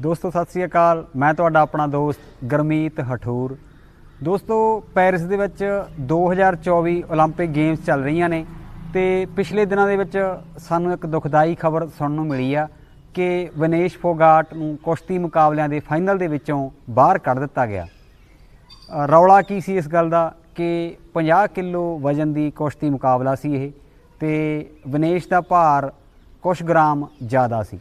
ਦੋਸਤੋ ਸਤਿ ਸ੍ਰੀ ਅਕਾਲ ਮੈਂ ਤੁਹਾਡਾ ਆਪਣਾ ਦੋਸਤ ਗਰਮੀਤ ਹਠੂਰ ਦੋਸਤੋ ਪੈਰਿਸ ਦੇ ਵਿੱਚ 2024 올림픽 ਗੇਮਸ ਚੱਲ ਰਹੀਆਂ ਨੇ ਤੇ ਪਿਛਲੇ ਦਿਨਾਂ ਦੇ ਵਿੱਚ ਸਾਨੂੰ ਇੱਕ ਦੁਖਦਾਈ ਖਬਰ ਸੁਣਨ ਨੂੰ ਮਿਲੀ ਆ ਕਿ ਵਿਨੇਸ਼ ਫੋਗਾਟ ਨੂੰ ਕੁਸ਼ਤੀ ਮੁਕਾਬਲਿਆਂ ਦੇ ਫਾਈਨਲ ਦੇ ਵਿੱਚੋਂ ਬਾਹਰ ਕੱਢ ਦਿੱਤਾ ਗਿਆ ਅ, ਰੌਲਾ ਕੀ ਸੀ ਇਸ ਗੱਲ ਦਾ ਕਿ 50 ਕਿਲੋ ਵਜ਼ਨ ਦੀ ਕੁਸ਼ਤੀ ਮੁਕਾਬਲਾ ਸੀ ਇਹ ਤੇ ਵਿਨੇਸ਼ ਦਾ ਭਾਰ ਕੁਝ ਗ੍ਰਾਮ ਜ਼ਿਆਦਾ ਸੀ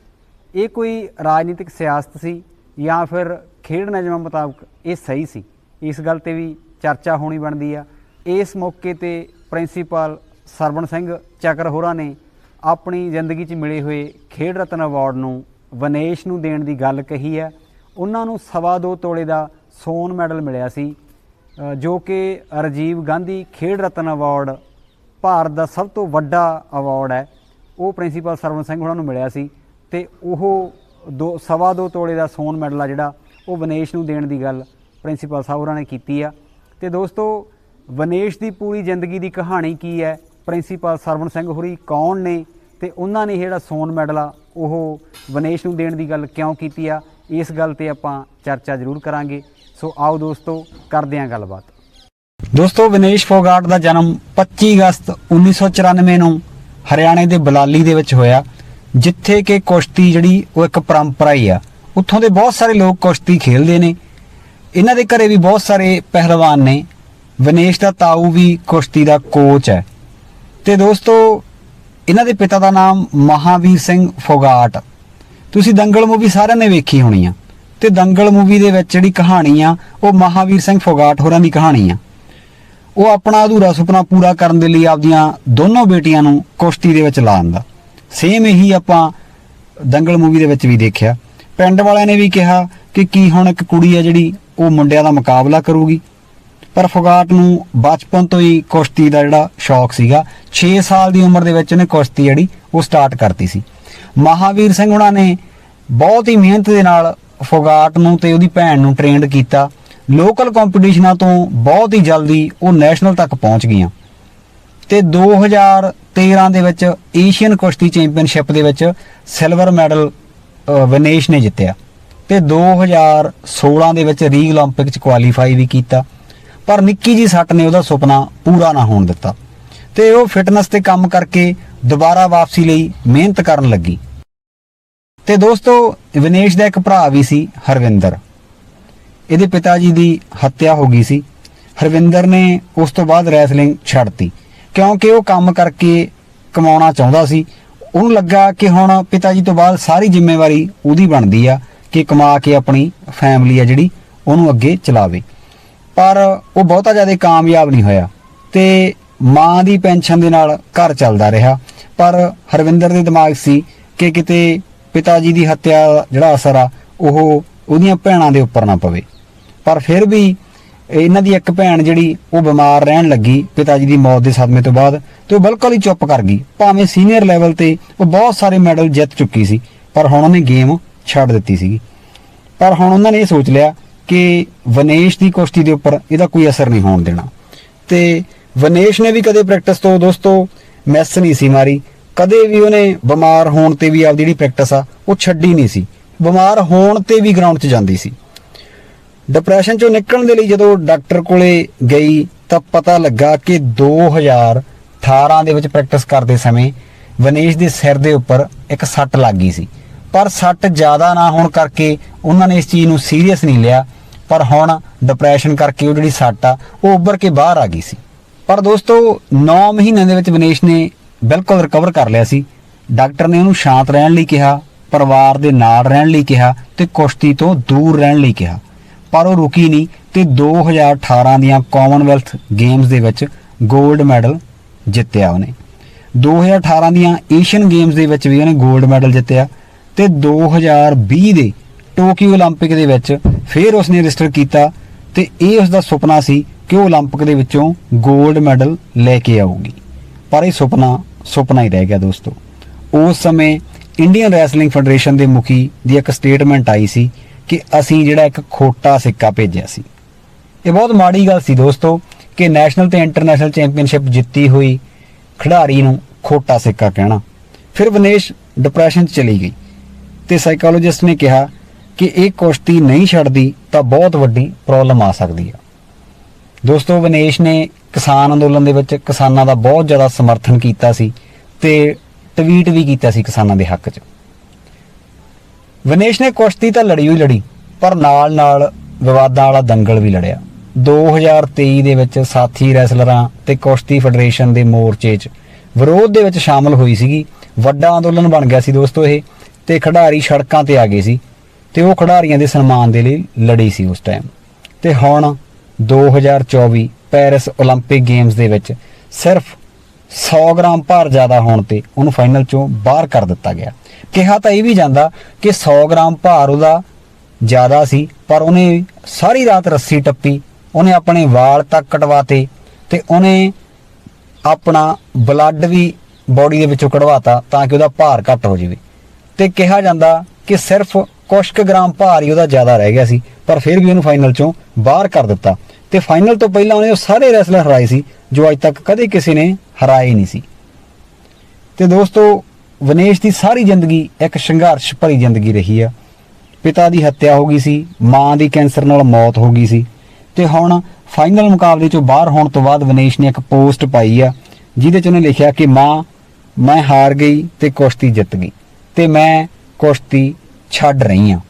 ਇਹ ਕੋਈ ਰਾਜਨੀਤਿਕ ਸਿਆਸਤ ਸੀ ਜਾਂ ਫਿਰ ਖੇਡ ਨਜ਼ਮਾਂ ਮੁਤਾਬਕ ਇਹ ਸਹੀ ਸੀ? ਇਸ ਗੱਲ ਤੇ ਵੀ ਚਰਚਾ ਹੋਣੀ ਬਣਦੀ ਆ। ਇਸ ਮੌਕੇ ਤੇ ਪ੍ਰਿੰਸੀਪਲ ਸਰਵਣ ਸਿੰਘ ਚੱਕਰ ਹੋਰਾਂ ਨੇ ਆਪਣੀ ਜ਼ਿੰਦਗੀ 'ਚ ਮਿਲੇ ਹੋਏ ਖੇਡ ਰਤਨ ਅਵਾਰਡ ਨੂੰ ਵਿਨੇਸ਼ ਨੂੰ ਦੇਣ ਦੀ ਗੱਲ ਕਹੀ ਹੈ। ਉਹਨਾਂ ਨੂੰ ਸਵਾ ਦੋ ਤੋਲੇ ਦਾ ਸੋਨ ਮੈਡਲ ਮਿਲਿਆ ਸੀ ਜੋ ਕਿ ਰਾਜੀਵ ਗਾਂਧੀ ਖੇਡ ਰਤਨ ਅਵਾਰਡ ਭਾਰਤ ਦਾ ਸਭ ਤੋਂ ਵੱਡਾ ਅਵਾਰਡ ਹੈ। ਉਹ ਪ੍ਰਿੰਸੀਪਲ ਸਰਵਨ ਸਿੰਘ ਹੋਣਾ ਨੂੰ ਮਿਲਿਆ ਸੀ। ਤੇ ਉਹ ਦੋ, ਸਵਾ ਦੋ ਤੋਲੇ ਦਾ ਸੋਨ ਮੈਡਲ ਆ ਜਿਹੜਾ ਉਹ ਵਿਨੇਸ਼ ਨੂੰ ਦੇਣ ਦੀ ਗੱਲ ਪ੍ਰਿੰਸੀਪਲ ਸਾਹਿਬ ਹੋਰਾਂ ਨੇ ਕੀਤੀ ਆ। ਤੇ ਦੋਸਤੋ, ਵਿਨੇਸ਼ ਦੀ ਪੂਰੀ ਜ਼ਿੰਦਗੀ ਦੀ ਕਹਾਣੀ ਕੀ ਹੈ? ਪ੍ਰਿੰਸੀਪਲ ਸਰਵਣ ਸਿੰਘ ਹੋਰੀ ਕੌਣ ਨੇ? ਤੇ ਉਹਨਾਂ ਨੇ ਜਿਹੜਾ ਸੋਨ ਮੈਡਲ ਆ, ਉਹ ਵਿਨੇਸ਼ ਨੂੰ ਦੇਣ ਦੀ ਗੱਲ ਕਿਉਂ ਕੀਤੀ ਆ? ਇਸ ਗੱਲ ਤੇ ਆਪਾਂ ਚਰਚਾ ਜ਼ਰੂਰ ਕਰਾਂਗੇ। ਸੋ ਆਓ ਦੋਸਤੋ, ਕਰਦੇ ਹਾਂ ਗੱਲਬਾਤ। ਦੋਸਤੋ, ਵਿਨੇਸ਼ ਫੋਗਾਟ ਦਾ ਜਨਮ 25 ਅਗਸਤ 1994 ਨੂੰ ਹਰਿਆਣੇ ਦੇ ਬਲਾਲੀ ਦੇ ਵਿੱਚ ਹੋਇਆ। ਜਿੱਥੇ ਕਿ ਕੁਸ਼ਤੀ ਜਿਹੜੀ ਉਹ ਇੱਕ ਪਰੰਪਰਾ ਹੀ ਆ। ਉੱਥੋਂ ਦੇ ਬਹੁਤ ਸਾਰੇ ਲੋਕ ਕੁਸ਼ਤੀ ਖੇਡਦੇ ਨੇ। ਇਹਨਾਂ ਦੇ ਘਰੇ ਵੀ ਬਹੁਤ ਸਾਰੇ ਪਹਿਲਵਾਨ ਨੇ। ਵਿਨੇਸ਼ ਦਾ ਤਾਊ ਵੀ ਕੁਸ਼ਤੀ ਦਾ ਕੋਚ ਹੈ। ਤੇ ਦੋਸਤੋ, ਇਹਨਾਂ ਦੇ ਪਿਤਾ ਦਾ ਨਾਮ ਮਹਾਵੀਰ ਸਿੰਘ ਫੋਗਾਟ। ਤੁਸੀਂ ਦੰਗਲ ਮੂਵੀ ਸਾਰਿਆਂ ਨੇ ਵੇਖੀ ਹੋਣੀ ਆ। ਤੇ ਦੰਗਲ ਮੂਵੀ ਦੇ ਵਿੱਚ ਜਿਹੜੀ ਕਹਾਣੀ ਆ, ਉਹ ਮਹਾਵੀਰ ਸਿੰਘ ਫੋਗਾਟ ਹੋਰਾਂ ਦੀ ਕਹਾਣੀ ਆ। ਉਹ ਆਪਣਾ ਅਧੂਰਾ ਸੁਪਨਾ ਪੂਰਾ ਕਰਨ ਦੇ ਲਈ ਆਪਦੀਆਂ ਦੋਨੋਂ ਬੇਟੀਆਂ ਨੂੰ ਕੁਸ਼ਤੀ ਦੇ ਵਿੱਚ ਲਾਉਂਦਾ ਸੇਮ ਇਹੀ ਆਪਾਂ ਦੰਗਲ ਮੂਵੀ ਦੇ ਵਿੱਚ ਵੀ ਦੇਖਿਆ। ਪਿੰਡ ਵਾਲਿਆਂ ਨੇ ਵੀ ਕਿਹਾ ਕਿ ਕੀ ਹੁਣ ਇੱਕ ਕੁੜੀ ਆ ਜਿਹੜੀ ਉਹ ਮੁੰਡਿਆਂ ਦਾ ਮੁਕਾਬਲਾ ਕਰੂਗੀ। ਪਰ ਫੋਗਾਟ ਨੂੰ ਬਚਪਨ ਤੋਂ ਹੀ ਕੁਸ਼ਤੀ ਦਾ ਜਿਹੜਾ ਸ਼ੌਕ ਸੀਗਾ। 6 ਸਾਲ ਦੀ ਉਮਰ ਦੇ ਵਿੱਚ ਉਹਨੇ ਕੁਸ਼ਤੀ ਜਿਹੜੀ ਉਹ ਸਟਾਰਟ ਕਰਤੀ ਸੀ। ਮਹਾਵੀਰ ਸਿੰਘ ਉਹਨਾਂ ਨੇ ਬਹੁਤ ਹੀ ਮਿਹਨਤ ਦੇ ਨਾਲ ਫੋਗਾਟ ਨੂੰ ਤੇ ਉਹਦੀ ਭੈਣ ਨੂੰ ਟ੍ਰੇਨਡ ਕੀਤਾ। ਲੋਕਲ ਕੰਪੀਟੀਸ਼ਨਾਂ ਤੋਂ ਬਹੁਤ ਹੀ ਜਲਦੀ ਉਹ ਨੈਸ਼ਨਲ ਤੱਕ ਪਹੁੰਚ ਗਈਆਂ। ਤੇ 2013 ਦੇ ਵਿੱਚ ਏਸ਼ੀਅਨ ਕੁਸ਼ਤੀ ਚੈਂਪੀਅਨਸ਼ਿਪ ਦੇ ਵਿੱਚ ਸਿਲਵਰ ਮੈਡਲ ਅ, ਵਿਨੇਸ਼ ਨੇ ਜਿੱਤਿਆ ਤੇ 2016 ਦੇ ਵਿੱਚ ਰੀਗ 올림픽 ਚ ਕੁਆਲੀਫਾਈ ਵੀ ਕੀਤਾ ਪਰ ਨਿੱਕੀ ਜੀ ਸੱਟ ਨੇ ਉਹਦਾ ਸੁਪਨਾ ਪੂਰਾ ਨਾ ਹੋਣ ਦਿੱਤਾ ਤੇ ਉਹ ਫਿਟਨੈਸ ਤੇ ਕੰਮ ਕਰਕੇ ਦੁਬਾਰਾ ਵਾਪਸੀ ਲਈ ਮਿਹਨਤ ਕਰਨ ਲੱਗੀ ਤੇ ਦੋਸਤੋ ਵਿਨੇਸ਼ ਦਾ ਇੱਕ ਭਰਾ ਵੀ ਸੀ ਹਰਵਿੰਦਰ ਇਹਦੇ ਪਿਤਾ ਜੀ ਦੀ ਹੱਤਿਆ ਹੋ ਗਈ ਸੀ ਹਰਵਿੰਦਰ ਨੇ ਉਸ ਤੋਂ ਬਾਅਦ ਰੈਸਲਿੰਗ ਛੱਡਤੀ ਕਿਉਂਕਿ ਉਹ ਕੰਮ ਕਰਕੇ ਕਮਾਉਣਾ ਚਾਹੁੰਦਾ ਸੀ। ਉਹਨੂੰ ਲੱਗਾ ਕਿ ਹੁਣ ਪਿਤਾ ਜੀ ਤੋਂ ਬਾਅਦ ਸਾਰੀ ਜ਼ਿੰਮੇਵਾਰੀ ਉਹਦੀ ਬਣਦੀ ਆ ਕਿ ਕਮਾ ਕੇ ਆਪਣੀ ਫੈਮਿਲੀ ਆ ਜਿਹੜੀ, ਉਹਨੂੰ ਅੱਗੇ ਚਲਾਵੇ। ਪਰ ਉਹ ਬਹੁਤਾ ਜ਼ਿਆਦਾ ਕਾਮਯਾਬ ਨਹੀਂ ਹੋਇਆ ਤੇ ਮਾਂ ਦੀ ਪੈਨਸ਼ਨ ਦੇ ਨਾਲ ਘਰ ਚੱਲਦਾ ਰਿਹਾ। ਪਰ ਹਰਵਿੰਦਰ ਦੇ ਦਿਮਾਗ ਸੀ ਕਿ ਕਿਤੇ ਪਿਤਾ ਜੀ ਦੀ ਹੱਤਿਆ ਦਾ ਜਿਹੜਾ ਅਸਰ ਆ, ਉਹ ਉਹਦੀਆਂ ਭੈਣਾਂ ਦੇ ਉੱਪਰ ਨਾ ਪਵੇ। ਪਰ ਫਿਰ ਵੀ ਇਹਨਾਂ ਦੀ ਇੱਕ ਭੈਣ ਜਿਹੜੀ ਉਹ ਬਿਮਾਰ ਰਹਿਣ ਲੱਗੀ, ਪਿਤਾ ਜੀ ਦੀ ਮੌਤ ਦੇ ਸਦਮੇ ਤੋਂ ਬਾਅਦ ਤੇ ਉਹ ਬਿਲਕੁਲ ਹੀ ਚੁੱਪ ਕਰ ਗਈ। ਭਾਵੇਂ ਸੀਨੀਅਰ ਲੈਵਲ ਤੇ ਉਹ ਬਹੁਤ ਸਾਰੇ ਮੈਡਲ ਜਿੱਤ ਚੁੱਕੀ ਸੀ, ਪਰ ਹੁਣ ਉਹਨੇ ਗੇਮ ਛੱਡ ਦਿੱਤੀ ਸੀਗੀ। ਪਰ ਹੁਣ ਉਹਨਾਂ ਨੇ ਇਹ ਸੋਚ ਲਿਆ ਕਿ ਵਨੇਸ਼ ਦੀ ਕੁਸ਼ਤੀ ਦੇ ਉੱਪਰ ਇਹਦਾ ਕੋਈ ਅਸਰ ਨਹੀਂ ਹੋਣ ਦੇਣਾ। ਤੇ ਵਿਨੇਸ਼ ਨੇ ਵੀ ਕਦੇ ਪ੍ਰੈਕਟਿਸ ਤੋਂ ਦੋਸਤੋ ਮੈਸ ਨਹੀਂ ਸੀ ਮਾਰੀ। ਕਦੇ ਵੀ ਉਹਨੇ ਬਿਮਾਰ ਹੋਣ ਤੇ ਵੀ ਆਪਦੀ ਜਿਹੜੀ ਪ੍ਰੈਕਟਿਸ ਆ, ਉਹ ਛੱਡੀ ਨਹੀਂ ਸੀ। ਬਿਮਾਰ ਹੋਣ ਤੇ ਵੀ ਗਰਾਊਂਡ 'ਚ ਜਾਂਦੀ ਸੀ। ਡਿਪਰੈਸ਼ਨ ਚੋਂ ਨਿਕਲਣ ਦੇ ਲਈ ਜਦੋਂ ਡਾਕਟਰ ਕੋਲੇ ਗਈ ਤਾਂ ਪਤਾ ਲੱਗਾ ਕਿ 2018 ਦੇ ਵਿੱਚ ਪ੍ਰੈਕਟਿਸ ਕਰਦੇ ਸਮੇਂ ਵਿਨੇਸ਼ ਦੇ ਸਿਰ ਦੇ ਉੱਪਰ ਇੱਕ ਸੱਟ ਲੱਗ ਗਈ ਸੀ। ਪਰ ਸੱਟ ਜ਼ਿਆਦਾ ਨਾ ਹੋਣ ਕਰਕੇ ਉਹਨਾਂ ਨੇ ਇਸ ਚੀਜ਼ ਨੂੰ ਸੀਰੀਅਸ ਨਹੀਂ ਲਿਆ। ਪਰ ਹੁਣ ਡਿਪਰੈਸ਼ਨ ਕਰਕੇ ਉਹ ਜਿਹੜੀ ਸੱਟ ਆ, ਉਹ ਉੱਭਰ ਕੇ ਬਾਹਰ ਆ ਗਈ ਸੀ। ਪਰ ਦੋਸਤੋ 9 ਮਹੀਨਿਆਂ ਦੇ ਵਿੱਚ ਵਿਨੇਸ਼ ਨੇ ਬਿਲਕੁਲ ਰਿਕਵਰ ਕਰ ਲਿਆ ਸੀ। ਡਾਕਟਰ ਨੇ ਉਹਨੂੰ ਸ਼ਾਂਤ ਰਹਿਣ ਲਈ ਕਿਹਾ, ਪਰਿਵਾਰ ਦੇ ਨਾਲ ਰਹਿਣ ਲਈ ਕਿਹਾ ਤੇ ਕੁਸ਼ਤੀ ਤੋਂ ਦੂਰ ਰਹਿਣ ਲਈ ਕਿਹਾ। ਪਰ ਉਹ ਰੁਕੀ ਨਹੀਂ ਤੇ 2018 ਦੀਆਂ ਕਾਮਨਵੈਲਥ ਗੇਮਸ ਦੇ ਵਿੱਚ 골ਡ ਮੈਡਲ ਜਿੱਤਿਆ ਉਹਨੇ। 2018 ਦੀਆਂ ਏਸ਼ੀਅਨ ਗੇਮਸ ਦੇ ਵਿੱਚ ਵੀ ਉਹਨੇ 골ਡ ਮੈਡਲ ਜਿੱਤਿਆ ਤੇ 2020 ਦੇ ਟੋਕੀਓ 올림픽 ਦੇ ਵਿੱਚ ਫਿਰ ਉਸਨੇ ਰਜਿਸਟਰ ਕੀਤਾ ਤੇ ਇਹ ਉਸ ਦਾ ਸੁਪਨਾ ਸੀ ਕਿ ਉਹ 올림픽 ਦੇ ਵਿੱਚੋਂ 골ਡ ਮੈਡਲ ਲੈ ਕੇ ਆਊਗੀ। ਪਰ ਇਹ ਸੁਪਨਾ ਸੁਪਨਾ ਹੀ ਰਹਿ ਗਿਆ ਦੋਸਤੋ। ਉਸ ਸਮੇਂ ਇੰਡੀਅਨ ਰੈਸਲਿੰਗ ਫੈਡਰੇਸ਼ਨ ਦੇ ਮੁਖੀ ਦੀ ਇੱਕ ਸਟੇਟਮੈਂਟ ਆਈ ਸੀ ਕਿ ਅਸੀਂ ਜਿਹੜਾ ਇੱਕ ਖੋਟਾ ਸਿੱਕਾ ਭੇਜਿਆ ਸੀ। ਇਹ ਬਹੁਤ ਮਾੜੀ ਗੱਲ ਸੀ ਦੋਸਤੋ ਕਿ ਨੈਸ਼ਨਲ ਤੇ ਇੰਟਰਨੈਸ਼ਨਲ ਚੈਂਪੀਅਨਸ਼ਿਪ ਜਿੱਤੀ ਹੋਈ ਖਿਡਾਰੀ ਨੂੰ ਖੋਟਾ ਸਿੱਕਾ ਕਹਿਣਾ। ਫਿਰ ਵਿਨੇਸ਼ ਡਿਪਰੈਸ਼ਨ 'ਚ ਚਲੀ ਗਈ ਤੇ ਸਾਈਕੋਲੋਜਿਸਟ ਨੇ ਕਿਹਾ ਕਿ ਇਹ ਕੁਸ਼ਤੀ ਨਹੀਂ ਛੱਡਦੀ ਤਾਂ ਬਹੁਤ ਵੱਡੀ ਪ੍ਰੋਬਲਮ ਆ ਸਕਦੀ ਆ। ਦੋਸਤੋ ਵਿਨੇਸ਼ ਨੇ ਕਿਸਾਨ ਅੰਦੋਲਨ ਦੇ ਵਿੱਚ ਕਿਸਾਨਾਂ ਦਾ ਬਹੁਤ ਜ਼ਿਆਦਾ ਸਮਰਥਨ ਕੀਤਾ ਸੀ ਤੇ ਟਵੀਟ ਵੀ ਕੀਤਾ ਸੀ ਕਿਸਾਨਾਂ ਦੇ ਹੱਕ 'ਚ। ਵਿਨੇਸ਼ ਨੇ ਕੁਸ਼ਤੀ ਤਾਂ ਲੜੀ ਹੋਈ ਲੜੀ ਪਰ ਨਾਲ ਨਾਲ ਵਿਵਾਦਾਂ ਵਾਲਾ ਦੰਗਲ ਵੀ ਲੜਿਆ 2023 ਦੇ ਵਿੱਚ ਸਾਥੀ ਰੈਸਲਰਾਂ ਤੇ ਕੁਸ਼ਤੀ ਫੈਡਰੇਸ਼ਨ ਦੇ ਮੋਰਚੇ 'ਚ ਵਿਰੋਧ ਦੇ ਵਿੱਚ ਸ਼ਾਮਲ ਹੋਈ ਸੀਗੀ ਵੱਡਾ ਅੰਦੋਲਨ ਬਣ ਗਿਆ ਸੀ ਦੋਸਤੋ ਇਹ ਤੇ ਖਿਡਾਰੀ ਸੜਕਾਂ ਤੇ ਆ ਗਏ ਸੀ ਤੇ ਉਹ ਖਿਡਾਰੀਆਂ ਦੇ ਸਨਮਾਨ ਦੇ ਲਈ ਲੜੀ ਸੀ ਉਸ ਟਾਈਮ ਤੇ ਹੁਣ 2024 ਪੈਰਿਸ 올림픽 ਗੇਮਸ ਦੇ ਵਿੱਚ ਸਿਰਫ 100 ਗ੍ਰਾਮ ਭਾਰ ਜ਼ਿਆਦਾ ਹੋਣ ਤੇ ਉਹਨੂੰ ਫਾਈਨਲ ਚੋਂ ਬਾਹਰ ਕਰ ਦਿੱਤਾ ਗਿਆ। ਕਿਹਾ ਤਾਂ ਇਹ ਵੀ ਜਾਂਦਾ ਕਿ 100 ਗ੍ਰਾਮ ਭਾਰ ਉਹਦਾ ਜ਼ਿਆਦਾ ਸੀ, ਪਰ ਉਹਨੇ ਸਾਰੀ ਰਾਤ ਰੱਸੀ ਟੱਪੀ, ਉਹਨੇ ਆਪਣੇ ਵਾਲ ਤੱਕ ਕਟਵਾਤੇ ਤੇ ਉਹਨੇ ਆਪਣਾ ਬਲੱਡ ਵੀ ਬਾਡੀ ਦੇ ਵਿੱਚੋਂ ਕਢਵਾਤਾ ਤਾਂ ਕਿ ਉਹਦਾ ਭਾਰ ਘੱਟ ਹੋ ਜਾਵੇ। ਤੇ ਕਿਹਾ ਜਾਂਦਾ ਕਿ ਸਿਰਫ ਕੁਛ ਕੁ ਗ੍ਰਾਮ ਭਾਰ ਹੀ ਉਹਦਾ ਜ਼ਿਆਦਾ ਰਹਿ ਗਿਆ ਸੀ, ਪਰ ਫਿਰ ਵੀ ਉਹਨੂੰ ਫਾਈਨਲ ਚੋਂ ਬਾਹਰ ਕਰ ਦਿੱਤਾ। ਤੇ ਫਾਈਨਲ ਤੋਂ ਪਹਿਲਾਂ ਉਹਨੇ ਉਹ ਸਾਰੇ ਰੈਸਲਰ ਹਰਾਏ ਸੀ, ਜੋ ਅੱਜ ਤੱਕ ਕਦੇ ਕਿਸੇ ਨੇ ਹਰਾਏ ਨਹੀਂ ਸੀ। ਤੇ ਦੋਸਤੋ, ਵਿਨੇਸ਼ ਦੀ ਸਾਰੀ ਜ਼ਿੰਦਗੀ ਇੱਕ ਸੰਘਰਸ਼ ਭਰੀ ਜ਼ਿੰਦਗੀ ਰਹੀ ਆ। ਪਿਤਾ ਦੀ ਹੱਤਿਆ ਹੋ ਗਈ ਸੀ, ਮਾਂ ਦੀ ਕੈਂਸਰ ਨਾਲ ਮੌਤ ਹੋ ਗਈ ਸੀ। ਤੇ ਹੁਣ ਫਾਈਨਲ ਮੁਕਾਬਲੇ ਚੋਂ ਬਾਹਰ ਹੋਣ ਤੋਂ ਬਾਅਦ ਵਿਨੇਸ਼ ਨੇ ਇੱਕ ਪੋਸਟ ਪਾਈ ਆ, ਜਿਹਦੇ ਚ ਉਹਨੇ ਲਿਖਿਆ ਕਿ ਮਾਂ, ਮੈਂ ਹਾਰ ਗਈ ਤੇ ਕੁਸ਼ਤੀ ਜਿੱਤ ਗਈ, ਤੇ ਮੈਂ ਕੁਸ਼ਤੀ ਛੱਡ ਰਹੀ ਹਾਂ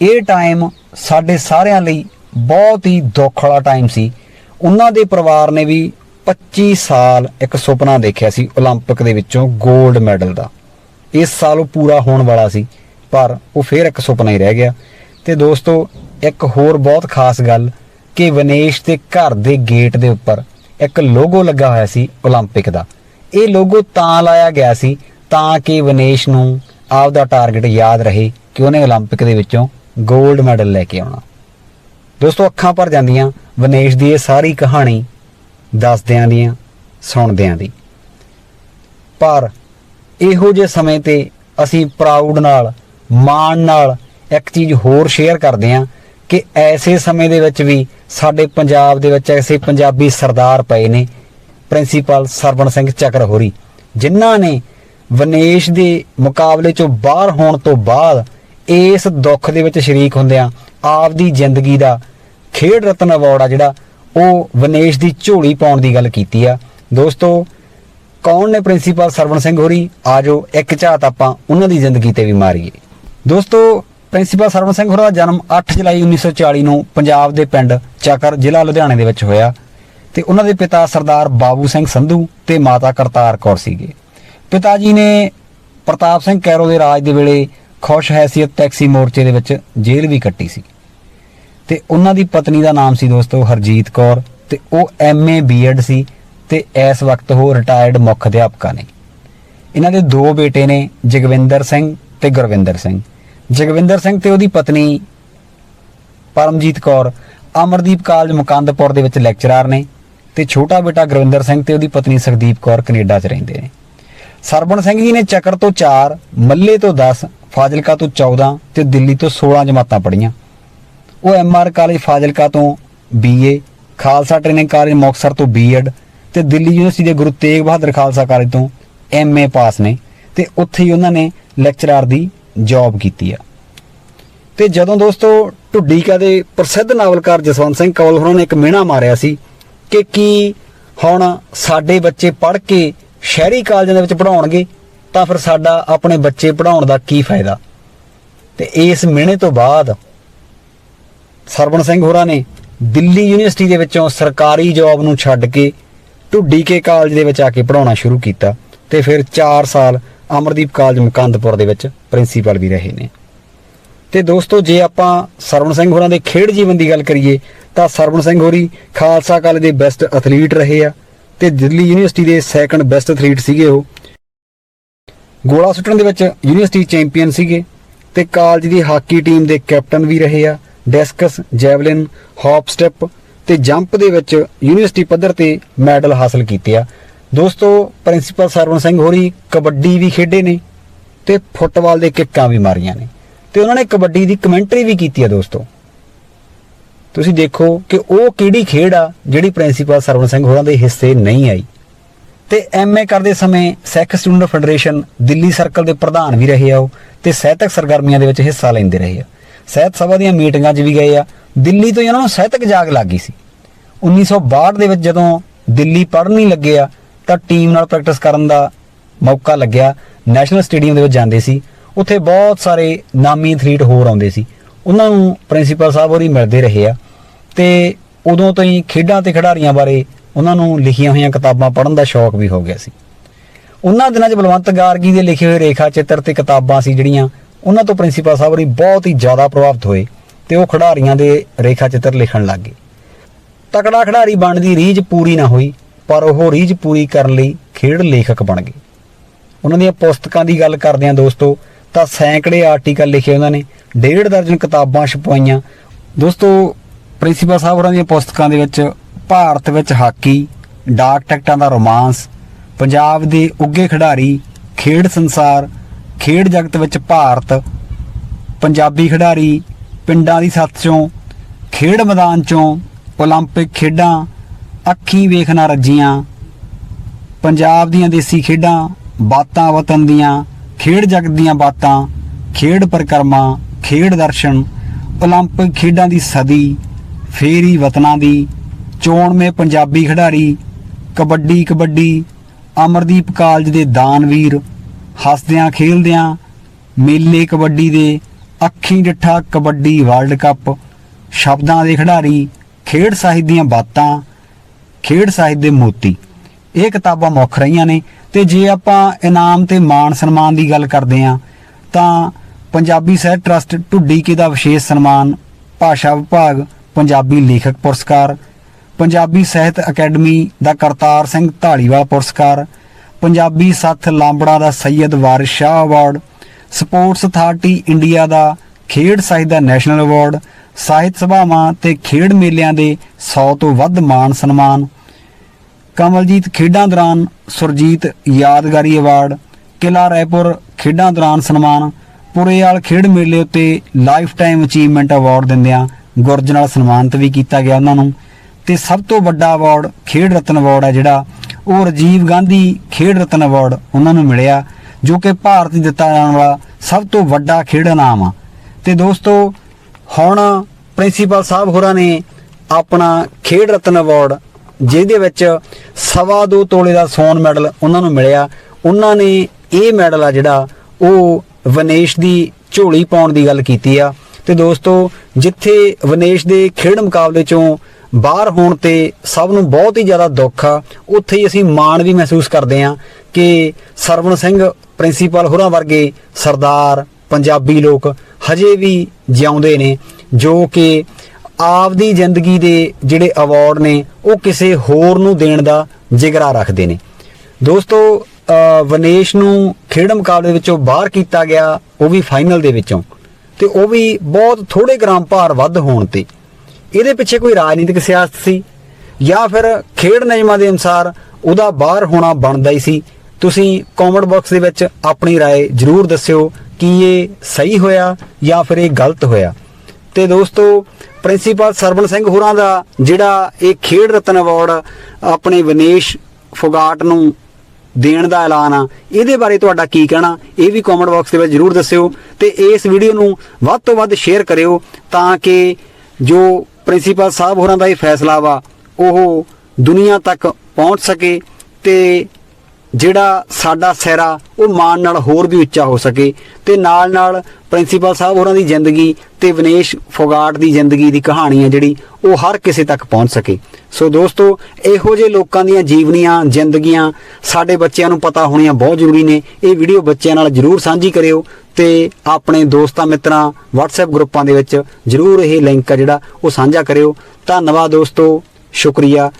ਇਹ ਟਾਈਮ ਸਾਡੇ ਸਾਰਿਆਂ ਲਈ ਬਹੁਤ ਹੀ ਦੁੱਖ ਵਾਲਾ ਟਾਈਮ ਸੀ। ਉਹਨਾਂ ਦੇ ਪਰਿਵਾਰ ਨੇ ਵੀ 25 ਸਾਲ ਇੱਕ ਸੁਪਨਾ ਦੇਖਿਆ ਸੀ 올림픽 ਦੇ ਵਿੱਚੋਂ 골ਡ ਮੈਡਲ ਦਾ। ਇਸ ਸਾਲ ਉਹ ਪੂਰਾ ਹੋਣ ਵਾਲਾ ਸੀ, ਪਰ ਉਹ ਫੇਰ ਇੱਕ ਸੁਪਨਾ ਹੀ ਰਹਿ ਗਿਆ। ਤੇ ਦੋਸਤੋ, ਇੱਕ ਹੋਰ ਬਹੁਤ ਖਾਸ ਗੱਲ ਕਿ ਵਿਨੇਸ਼ ਦੇ ਘਰ ਦੇ ਗੇਟ ਦੇ ਉੱਪਰ ਇੱਕ ਲੋਗੋ ਲੱਗਾ ਹੋਇਆ ਸੀ 올림픽 ਦਾ। ਇਹ ਲੋਗੋ ਤਾਂ ਲਾਇਆ ਗਿਆ ਸੀ ਤਾਂ ਕਿ ਵਿਨੇਸ਼ ਨੂੰ ਆਪਦਾ ਟਾਰਗੇਟ ਯਾਦ ਰਹੇ ਕਿ ਉਹਨੇ 올림픽 ਦੇ ਵਿੱਚੋਂ 골ਡ ਮੈਡਲ ਲੈ ਕੇ ਆਉਣਾ। ਦੋਸਤੋ, ਅੱਖਾਂ ਭਰ ਜਾਂਦੀਆਂ, ਵਿਨੇਸ਼ ਦੀ ਇਹ ਸਾਰੀ ਕਹਾਣੀ ਦੱਸਦਿਆਂ ਦੀਆਂ ਸੁਣਦਿਆਂ ਦੀ। ਪਰ ਇਹੋ ਜਿਹੇ ਸਮੇਂ ਤੇ ਅਸੀਂ ਪ੍ਰਾਊਡ ਨਾਲ, ਮਾਣ ਨਾਲ ਇੱਕ ਚੀਜ਼ ਹੋਰ ਸ਼ੇਅਰ ਕਰਦੇ ਹਾਂ ਕਿ ਐਸੇ ਸਮੇਂ ਦੇ ਵਿੱਚ ਵੀ ਸਾਡੇ ਪੰਜਾਬ ਦੇ ਵਿੱਚ ਐਸੇ ਪੰਜਾਬੀ ਸਰਦਾਰ ਪਏ ਨੇ, ਪ੍ਰਿੰਸੀਪਲ ਸਰਵਣ ਸਿੰਘ ਚੱਕਰ ਹੋਰੀ ਜਿਨ੍ਹਾਂ ਨੇ ਵਿਨੇਸ਼ ਦੇ ਮੁਕਾਬਲੇ ਚੋਂ ਬਾਹਰ ਹੋਣ ਤੋਂ ਬਾਅਦ ਇਸ ਦੁੱਖ ਦੇ ਵਿੱਚ ਸ਼ਰੀਕ ਹੁੰਦਿਆਂ ਆਪਦੀ ਜ਼ਿੰਦਗੀ ਦਾ ਖੇਡ ਰਤਨ ਅਵਾਰਡ ਆ ਜਿਹੜਾ, ਉਹ ਵਿਨੇਸ਼ ਦੀ ਝੋਲੀ ਪਾਉਣ ਦੀ ਗੱਲ ਕੀਤੀ ਆ। ਦੋਸਤੋ, ਕੌਣ ਨੇ ਪ੍ਰਿੰਸੀਪਲ ਸਰਵਣ ਸਿੰਘ ਹੋਰੀ? ਆਜੋ ਇੱਕ ਝਾਤ ਆਪਾਂ ਉਹਨਾਂ ਦੀ ਜ਼ਿੰਦਗੀ ਤੇ ਵੀ ਮਾਰੀਏ। ਦੋਸਤੋ, ਪ੍ਰਿੰਸੀਪਲ ਸਰਵਣ ਸਿੰਘ ਹੋਰਾਂ ਦਾ ਜਨਮ 8 ਜੁਲਾਈ 1940 ਨੂੰ ਪੰਜਾਬ ਦੇ ਪਿੰਡ ਚੱਕਰ ਜ਼ਿਲ੍ਹਾ ਲੁਧਿਆਣੇ ਦੇ ਵਿੱਚ ਹੋਇਆ ਤੇ ਉਹਨਾਂ ਦੇ ਪਿਤਾ ਸਰਦਾਰ ਬਾਬੂ ਸਿੰਘ ਸੰਧੂ ਤੇ ਮਾਤਾ ਕਰਤਾਰ ਕੌਰ ਸੀਗੇ। ਪਿਤਾ ਜੀ ਨੇ ਪ੍ਰਤਾਪ ਸਿੰਘ ਕੈਰੋ ਦੇ ਰਾਜ ਦੇ ਵੇਲੇ ਖੁਸ਼ ਹੈਸੀਅਤ ਟੈਕਸੀ ਮੋਰਚੇ ਦੇ ਵਿੱਚ ਜੇਲ੍ਹ ਵੀ ਕੱਟੀ ਸੀ। ਤੇ ਉਹਨਾਂ ਦੀ ਪਤਨੀ ਦਾ ਨਾਮ ਸੀ ਦੋਸਤੋ ਹਰਜੀਤ ਕੌਰ ਤੇ ਉਹ ਐਮਏ ਬੀਐਡ ਸੀ ਤੇ ਇਸ ਵਕਤ ਉਹ ਰਿਟਾਇਰਡ ਮੁੱਖ ਅਧਿਆਪਕਾ ਨੇ। ਇਹਨਾਂ ਦੇ ਦੋ ਬੇਟੇ ਨੇ, ਜਗਵਿੰਦਰ ਸਿੰਘ ਤੇ ਗੁਰਵਿੰਦਰ ਸਿੰਘ। ਜਗਵਿੰਦਰ ਸਿੰਘ ਤੇ ਉਹਦੀ ਪਤਨੀ ਪਰਮਜੀਤ ਕੌਰ ਅਮਰਦੀਪ ਕਾਲਜ ਮੁਕੰਦਪੁਰ ਦੇ ਵਿੱਚ ਲੈਕਚਰਰ ਨੇ ਤੇ ਛੋਟਾ ਬੇਟਾ ਗੁਰਵਿੰਦਰ ਸਿੰਘ ਤੇ ਉਹਦੀ ਪਤਨੀ ਸੁਖਦੀਪ ਕੌਰ ਕੈਨੇਡਾ 'ਚ ਰਹਿੰਦੇ ਨੇ। ਸਰਬਣ ਸਿੰਘ ਜੀ ਨੇ ਚੱਕਰ ਤੋਂ 4 ਮੱਲੇ ਤੋਂ 10 ਫਾਜ਼ਿਲਕਾ ਤੋਂ 14 ਤੇ ਦਿੱਲੀ ਤੋਂ 16 ਜਮਾਤਾਂ ਪੜ੍ਹੀਆਂ। ਉਹ ਐਮਆਰ ਕਾਲਜ ਫਾਜ਼ਿਲਕਾ ਤੋਂ BA Khalsa training college Muktsar ਤੋਂ ਬੀਐਡ ਤੇ ਦਿੱਲੀ ਯੂਨੀਵਰਸਿਟੀ ਦੇ ਗੁਰੂ ਤੇਗ ਬਹਾਦਰ ਖਾਲਸਾ ਕਾਲਜ ਤੋਂ ਐਮਏ ਪਾਸ ਨੇ ਤੇ ਉੱਥੇ ਹੀ ਉਹਨਾਂ ਨੇ ਲੈਕਚਰਰ ਦੀ ਜੌਬ ਕੀਤੀ ਆ। ਤੇ ਜਦੋਂ ਦੋਸਤੋ ਢੁੱਡੀਕਾ ਦੇ ਪ੍ਰਸਿੱਧ ਨਾਵਲਕਾਰ ਜਸਵੰਤ ਸਿੰਘ ਕੌਲ ਹੋਰਾਂ ਨੇ ਇੱਕ ਮਿਹਣਾ ਮਾਰਿਆ ਸੀ ਕਿ ਕੀ ਹੁਣ ਸਾਡੇ ਬੱਚੇ ਪੜ੍ਹ ਕੇ ਸ਼ਹਿਰੀ ਕਾਲਜਾਂ ਦੇ ਵਿੱਚ ਪੜਾਉਣਗੇ ਤਾਂ ਫਿਰ ਸਾਡਾ ਆਪਣੇ ਬੱਚੇ ਪੜਾਉਣ ਦਾ ਕੀ ਫਾਇਦਾ? ਤੇ ਇਸ ਮਿਹਣੇ ਤੋਂ ਬਾਅਦ ਸਰਵਣ ਸਿੰਘ ਹੋਰਾਂ ਨੇ ਦਿੱਲੀ ਯੂਨੀਵਰਸਿਟੀ ਦੇ ਵਿੱਚੋਂ ਸਰਕਾਰੀ ਜੌਬ ਨੂੰ ਛੱਡ ਕੇ ਢੁੱਡੀਕੇ ਕਾਲਜ ਦੇ ਵਿੱਚ ਆ ਕੇ ਪੜਾਉਣਾ ਸ਼ੁਰੂ ਕੀਤਾ ਤੇ ਫਿਰ 4 ਸਾਲ ਅਮਰਦੀਪ ਕਾਲਜ ਮੁਕੰਦਪੁਰ ਦੇ ਵਿੱਚ ਪ੍ਰਿੰਸੀਪਲ ਵੀ ਰਹੇ ਨੇ। ਤੇ ਦੋਸਤੋ, ਜੇ ਆਪਾਂ ਸਰਵਣ ਸਿੰਘ ਹੋਰਾਂ ਦੇ ਖੇਡ ਜੀਵਨ ਦੀ ਗੱਲ ਕਰੀਏ, ਤਾਂ ਸਰਵਣ ਸਿੰਘ ਹੋਰੀ ਖਾਲਸਾ ਕਾਲਜ ਦੇ ਬੈਸਟ ਐਥਲੀਟ ਰਹੇ ਆ ਤੇ ਦਿੱਲੀ ਯੂਨੀਵਰਸਿਟੀ ਦੇ ਸੈਕੰਡ ਬੈਸਟ ਐਥਲੀਟ ਸੀਗੇ ਉਹ। ਗੋਲਾ ਸੁੱਟਣ ਦੇ ਵਿੱਚ ਯੂਨੀਵਰਸਿਟੀ ਚੈਂਪੀਅਨ ਸੀਗੇ ਤੇ ਕਾਲਜ ਦੀ ਹਾਕੀ ਟੀਮ ਦੇ ਕੈਪਟਨ ਵੀ ਰਹੇ ਆ ਡਿਸਕਸ, ਜੈਵਲਿਨ ਹੌਪ ਸਟੈਪ ਤੇ ਜੰਪ ਦੇ ਵਿੱਚ ਯੂਨੀਵਰਸਿਟੀ ਪੱਧਰ ਤੇ ਮੈਡਲ ਹਾਸਲ ਕੀਤੇ ਆ। ਦੋਸਤੋ, ਪ੍ਰਿੰਸੀਪਲ ਸਰਵਣ ਸਿੰਘ ਹੋਰੀ ਕਬੱਡੀ ਵੀ ਖੇਡੇ ਨੇ ਤੇ ਫੁੱਟਬਾਲ ਦੇ ਕਿੱਕਾਂ ਵੀ ਮਾਰੀਆਂ ਨੇ। ਤੇ ਉਹਨਾਂ ਨੇ ਕਬੱਡੀ ਦੀ ਕਮੈਂਟਰੀ ਵੀ ਕੀਤੀ ਆ ਦੋਸਤੋ। ਤੁਸੀਂ ਦੇਖੋ ਕਿ ਉਹ ਕਿਹੜੀ ਖੇਡ ਆ ਜਿਹੜੀ ਪ੍ਰਿੰਸੀਪਲ ਸਰਵਣ ਸਿੰਘ ਹੋਰਾਂ ਦੇ ਹਿੱਸੇ ਨਹੀਂ ਆਈ। ਤੇ ਐਮਏ ਕਰਦੇ ਸਮੇਂ Sikh student federation Delhi circle ਦੇ ਪ੍ਰਧਾਨ ਵੀ ਰਹੇ ਆ ਉਹ ਤੇ ਸਾਹਿਤਕ ਸਰਗਰਮੀਆਂ ਦੇ ਵਿੱਚ ਹਿੱਸਾ ਲੈਂਦੇ ਰਹੇ ਆ। ਸਾਹਿਤ ਸਭਾ ਦੀਆਂ ਮੀਟਿੰਗਾਂ 'ਚ ਵੀ ਗਏ ਆ। ਦਿੱਲੀ ਤੋਂ ਹੀ ਉਹਨਾਂ ਨੂੰ ਸਾਹਿਤਕ ਜਾਗ ਲੱਗ ਗਈ ਸੀ। 1962 ਦੇ ਵਿੱਚ ਜਦੋਂ ਦਿੱਲੀ ਪੜ੍ਹਨ ਨਹੀਂ ਲੱਗੇ ਆ, ਤਾਂ ਟੀਮ ਨਾਲ ਪ੍ਰੈਕਟਿਸ ਕਰਨ ਦਾ ਮੌਕਾ ਲੱਗਿਆ। ਨੈਸ਼ਨਲ ਸਟੇਡੀਅਮ ਦੇ ਵਿੱਚ ਜਾਂਦੇ ਸੀ। ਉੱਥੇ ਬਹੁਤ ਸਾਰੇ ਨਾਮੀ ਐਥਲੀਟ ਹੋਰ ਆਉਂਦੇ ਸੀ। ਉਹਨਾਂ ਨੂੰ ਪ੍ਰਿੰਸੀਪਲ ਸਾਹਿਬ ਹੋਰੀ ਮਿਲਦੇ ਰਹੇ ਆ। ਤੇ ਉਦੋਂ ਤੋਂ ਹੀ ਖੇਡਾਂ ਤੇ ਖਿਡਾਰੀਆਂ ਬਾਰੇ ਉਹਨਾਂ ਨੂੰ ਲਿਖੀਆਂ ਹੋਈਆਂ ਕਿਤਾਬਾਂ ਪੜ੍ਹਨ ਦਾ ਸ਼ੌਕ ਵੀ ਹੋ ਗਿਆ ਸੀ। ਉਹਨਾਂ ਦਿਨਾਂ 'ਚ ਬਲਵੰਤ ਗਾਰਗੀ ਦੇ ਲਿਖੇ ਹੋਏ ਰੇਖਾ ਚਿੱਤਰ ਤੇ ਕਿਤਾਬਾਂ ਸੀ ਜਿਹੜੀਆਂ ਉਹਨਾਂ ਤੋਂ ਪ੍ਰਿੰਸੀਪਲ ਸਾਹਿਬ ਹੋਰੀ ਬਹੁਤ ਹੀ ਜ਼ਿਆਦਾ ਪ੍ਰਭਾਵਿਤ ਹੋਏ ਤੇ ਉਹ ਖਿਡਾਰੀਆਂ ਦੇ ਰੇਖਾ ਚਿੱਤਰ ਲਿਖਣ ਲੱਗ ਗਏ। ਤਕੜਾ ਖਿਡਾਰੀ ਬਣਨ ਦੀ ਰੀਝ ਪੂਰੀ ਨਾ ਹੋਈ, ਪਰ ਉਹ ਰੀਝ ਪੂਰੀ ਕਰਨ ਲਈ ਖੇਡ ਲੇਖਕ ਬਣ ਗਏ। ਉਹਨਾਂ ਦੀਆਂ ਪੁਸਤਕਾਂ ਦੀ ਗੱਲ ਕਰਦੇ ਹਾਂ ਦੋਸਤੋ, ਤਾਂ ਸੈਂਕੜੇ ਆਰਟੀਕਲ ਲਿਖੇ ਉਹਨਾਂ ਨੇ, ਡੇਢ ਦਰਜਨ ਕਿਤਾਬਾਂ ਛਪਵਾਈਆਂ। ਦੋਸਤੋ, ਪ੍ਰਿੰਸੀਪਲ ਸਾਹਿਬ ਹੋਰਾਂ ਦੀਆਂ ਪੁਸਤਕਾਂ ਦੇ ਵਿੱਚ ਭਾਰਤ ਵਿੱਚ ਹਾਕੀ, ਡਾਕ ਟਿਕਟਾਂ ਦਾ ਰੋਮਾਂਸ, ਪੰਜਾਬ ਦੇ ਉੱਗੇ ਖਿਡਾਰੀ, ਖੇਡ ਸੰਸਾਰ ਖੇਡ ਜਗਤ ਵਿੱਚ ਭਾਰਤ ਪੰਜਾਬੀ ਖਿਡਾਰੀ ਪਿੰਡਾਂ ਦੀ ਸੱਥ ਚੋਂ ਖੇਡ ਮੈਦਾਨ ਚੋਂ 올림픽 ਖੇਡਾਂ ਅੱਖੀਂ ਵੇਖਣਾ ਰੱਜੀਆਂ ਪੰਜਾਬ ਦੀਆਂ ਦੇਸੀ ਖੇਡਾਂ ਬਾਤਾਂ ਵਤਨ ਦੀਆਂ ਖੇਡ ਜਗਤ ਦੀਆਂ ਬਾਤਾਂ ਖੇਡ ਪਰਿਕਰਮਾ ਖੇਡ ਦਰਸ਼ਨ 올림픽 ਖੇਡਾਂ ਦੀ ਸਦੀ ਫੇਰੀ ਵਤਨਾਂ ਦੀ ਚੋਣਵੇਂ ਪੰਜਾਬੀ ਖਿਡਾਰੀ ਕਬੱਡੀ ਕਬੱਡੀ ਅਮਰਦੀਪ ਕਾਲਜ ਦੇ ਦਾਨਵੀਰ ਹੱਸਦਿਆਂ, ਖੇਲਦਿਆਂ, ਮੇਲੇ ਕਬੱਡੀ ਦੇ ਅੱਖੀਂ ਡਿੱਠਾ ਕਬੱਡੀ ਵਰਲਡ ਕੱਪ, ਸ਼ਬਦਾਂ ਦੇ ਖਿਡਾਰੀ, ਖੇਡ ਸਾਹਿਤ ਦੀਆਂ ਬਾਤਾਂ, ਖੇਡ ਸਾਹਿਤ ਦੇ ਮੋਤੀ। ਇਹ ਕਿਤਾਬਾਂ ਮੁੱਖ ਰਹੀਆਂ ਨੇ ਤੇ ਜੇ ਆਪਾਂ ਇਨਾਮ ਤੇ ਮਾਣ ਸਨਮਾਨ ਦੀ ਗੱਲ ਕਰਦੇ ਆਂ ਤਾਂ ਪੰਜਾਬੀ ਸਾਹਿਤ ਟਰਸਟ ਢੁੱਡੀਕੇ ਦਾ ਵਿਸ਼ੇਸ਼ ਸਨਮਾਨ ਭਾਸ਼ਾ ਵਿਭਾਗ, ਪੰਜਾਬੀ ਲੇਖਕ ਪੁਰਸਕਾਰ, ਪੰਜਾਬੀ ਸਾਹਿਤ ਅਕੈਡਮੀ ਦਾ ਕਰਤਾਰ ਸਿੰਘ ਢਾਲੀਵਾਲ ਪੁਰਸਕਾਰ ਪੰਜਾਬੀ ਸੱਥ ਲਾਂਬੜਾ ਦਾ Syed Waris Shah award, sports authority India ਦਾ ਖੇਡ ਸਾਹਿਤ ਦਾ ਨੈਸ਼ਨਲ ਅਵਾਰਡ, ਸਾਹਿਤ ਸਭਾਵਾਂ ਤੇ ਖੇਡ ਮੇਲਿਆਂ ਦੇ 100 ਤੋਂ ਵੱਧ ਮਾਣ ਸਨਮਾਨ, ਕਮਲਜੀਤ ਖੇਡਾਂ ਦੌਰਾਨ ਸੁਰਜੀਤ ਯਾਦਗਾਰੀ ਅਵਾਰਡ, ਕਿਲਾ ਰਾਏਪੁਰ ਖੇਡਾਂ ਦੌਰਾਨ ਸਨਮਾਨ ਪੁਰੇਵਾਲ ਖੇਡ ਮੇਲੇ ਉੱਤੇ ਲਾਈਫ ਟਾਈਮ ਅਚੀਵਮੈਂਟ ਅਵਾਰਡ ਦਿੰਦਿਆਂ ਗੁਰਜ ਨਾਲ ਸਨਮਾਨਿਤ ਵੀ ਕੀਤਾ ਗਿਆ ਉਹਨਾਂ ਨੂੰ, ਤੇ ਸਭ ਤੋਂ ਵੱਡਾ ਅਵਾਰਡ ਖੇਡ ਰਤਨ ਅਵਾਰਡ ਹੈ ਜਿਹੜਾ ਉਹ ਰਾਜੀਵ ਗਾਂਧੀ ਖੇਡ ਰਤਨ ਅਵਾਰਡ ਉਹਨਾਂ ਨੂੰ ਮਿਲਿਆ, ਜੋ ਕਿ ਭਾਰਤ ਨੂੰ ਦਿੱਤਾ ਜਾਣ ਵਾਲਾ ਸਭ ਤੋਂ ਵੱਡਾ ਖੇਡ ਇਨਾਮ ਆ। ਤੇ ਦੋਸਤੋ, ਹੁਣ ਪ੍ਰਿੰਸੀਪਲ ਸਾਹਿਬ ਹੋਰਾਂ ਨੇ ਆਪਣਾ ਖੇਡ ਰਤਨ ਅਵਾਰਡ ਜਿਹਦੇ ਵਿੱਚ ਸਵਾ ਦੋ ਤੋਲੇ ਦਾ ਸੋਨ ਮੈਡਲ ਉਹਨਾਂ ਨੂੰ ਮਿਲਿਆ। ਉਹਨਾਂ ਨੇ ਇਹ ਮੈਡਲ ਆ ਜਿਹੜਾ ਉਹ ਵਿਨੇਸ਼ ਦੀ ਝੋਲੀ ਪਾਉਣ ਦੀ ਗੱਲ ਕੀਤੀ ਆ। ਤੇ ਦੋਸਤੋ, ਜਿੱਥੇ ਵਿਨੇਸ਼ ਦੇ ਖੇਡ ਮੁਕਾਬਲੇ ਚੋਂ ਬਾਹਰ ਹੋਣ ਤੇ ਸਭ ਨੂੰ ਬਹੁਤ ਹੀ ਜ਼ਿਆਦਾ ਦੁੱਖ ਆ। ਉੱਥੇ ਹੀ ਅਸੀਂ ਮਾਣ ਵੀ ਮਹਿਸੂਸ ਕਰਦੇ ਆ ਕਿ ਸਰਵਣ ਸਿੰਘ ਪ੍ਰਿੰਸੀਪਲ ਹੋਰਾਂ ਵਰਗੇ ਸਰਦਾਰ ਪੰਜਾਬੀ ਲੋਕ ਹਜੇ ਵੀ ਜਿਉਂਦੇ ਨੇ ਜੋ ਕਿ ਆਪਦੀ ਜ਼ਿੰਦਗੀ ਦੇ ਜਿਹੜੇ ਅਵਾਰਡ ਨੇ ਉਹ ਕਿਸੇ ਹੋਰ ਨੂੰ ਦੇਣ ਦਾ ਜਿਗਰਾ ਰੱਖਦੇ ਨੇ। ਦੋਸਤੋ ਅ, ਨੂੰ ਖੇਡ ਮੁਕਾਬਲੇ ਵਿੱਚੋਂ ਬਾਹਰ ਕੀਤਾ ਗਿਆ ਉਹ ਵੀ ਫਾਈਨਲ ਦੇ ਵਿੱਚੋਂ। ਤੇ ਉਹ ਵੀ ਬਹੁਤ ਥੋੜੇ ਗ੍ਰਾਮ ਭਾਰ ਵੱਧ ਹੋਣ ਤੇ। ਇਹਦੇ ਪਿੱਛੇ ਕੋਈ ਰਾਜਨੀਤਿਕ ਸਿਆਸਤ ਸੀ ਜਾਂ ਫਿਰ ਖੇਡ ਨਿਯਮਾਂ ਦੇ ਅਨੁਸਾਰ ਉਹਦਾ ਬਾਹਰ ਹੋਣਾ ਬਣਦਾ ਹੀ ਸੀ ਤੁਸੀਂ ਕਮੈਂਟ ਬਾਕਸ ਦੇ ਵਿੱਚ ਆਪਣੀ رائے ਜਰੂਰ ਦੱਸਿਓ ਕਿ ਇਹ ਸਹੀ ਹੋਇਆ ਜਾਂ ਫਿਰ ਇਹ ਗਲਤ ਹੋਇਆ ਤੇ ਦੋਸਤੋ ਪ੍ਰਿੰਸੀਪਲ ਸਰਵਣ ਸਿੰਘ ਹੋਰਾਂ ਦਾ ਜਿਹੜਾ ਇਹ ਖੇਡ ਰਤਨ ਅਵਾਰਡ ਆਪਣੇ ਵਿਨੇਸ਼ ਫੋਗਾਟ ਨੂੰ ਦੇਣ ਦਾ ਐਲਾਨ ਆ ਇਹਦੇ ਬਾਰੇ ਤੁਹਾਡਾ ਕੀ ਕਹਿਣਾ ਇਹ ਵੀ ਕਮੈਂਟ ਬਾਕਸ ਦੇ ਵਿੱਚ ਜਰੂਰ ਦੱਸਿਓ ਤੇ ਇਸ ਵੀਡੀਓ ਨੂੰ ਵੱਧ ਤੋਂ ਵੱਧ ਸ਼ੇਅਰ ਕਰਿਓ ਤਾਂ ਕਿ ਜੋ ਪ੍ਰਿੰਸੀਪਲ ਸਾਹਿਬ ਹੋਰਾਂ ਦਾ ਇਹ ਫੈਸਲਾ ਵਾ ਉਹ ਦੁਨੀਆ ਤੱਕ ਪਹੁੰਚ ਸਕੇ ਤੇ ਜਿਹੜਾ ਸਾਡਾ ਸਿਹਰਾ ਉਹ ਮਾਣ ਨਾਲ ਹੋਰ ਵੀ ਉੱਚਾ ਹੋ ਸਕੇ ਤੇ ਨਾਲ ਨਾਲ ਪ੍ਰਿੰਸੀਪਲ ਸਾਹਿਬ ਹੋਰਾਂ ਦੀ ਜ਼ਿੰਦਗੀ ਤੇ ਵਿਨੇਸ਼ ਫੋਗਾਟ ਦੀ ਜ਼ਿੰਦਗੀ ਦੀ ਕਹਾਣੀ ਹੈ ਜਿਹੜੀ ਉਹ ਹਰ ਕਿਸੇ ਤੱਕ ਪਹੁੰਚ ਸਕੇ। ਸੋ ਦੋਸਤੋ, ਇਹੋ ਜਿਹੇ ਲੋਕਾਂ ਦੀਆਂ ਜੀਵਨੀਆਂ, ਜ਼ਿੰਦਗੀਆਂ ਸਾਡੇ ਬੱਚਿਆਂ ਨੂੰ ਪਤਾ ਹੋਣੀਆਂ ਬਹੁਤ ਜ਼ਰੂਰੀ ਨੇ। ਇਹ ਵੀਡੀਓ ਬੱਚਿਆਂ ਨਾਲ ਜਰੂਰ ਸਾਂਝੀ ਕਰਿਓ ਤੇ ਆਪਣੇ ਦੋਸਤਾਂ ਮਿੱਤਰਾਂ WhatsApp ਗਰੁੱਪਾਂ ਦੇ ਵਿੱਚ ਜਰੂਰ ਇਹ ਲਿੰਕ ਆ ਜਿਹੜਾ ਉਹ ਸਾਂਝਾ ਕਰਿਓ। ਧੰਨਵਾਦ ਦੋਸਤੋ, ਸ਼ੁਕਰੀਆ।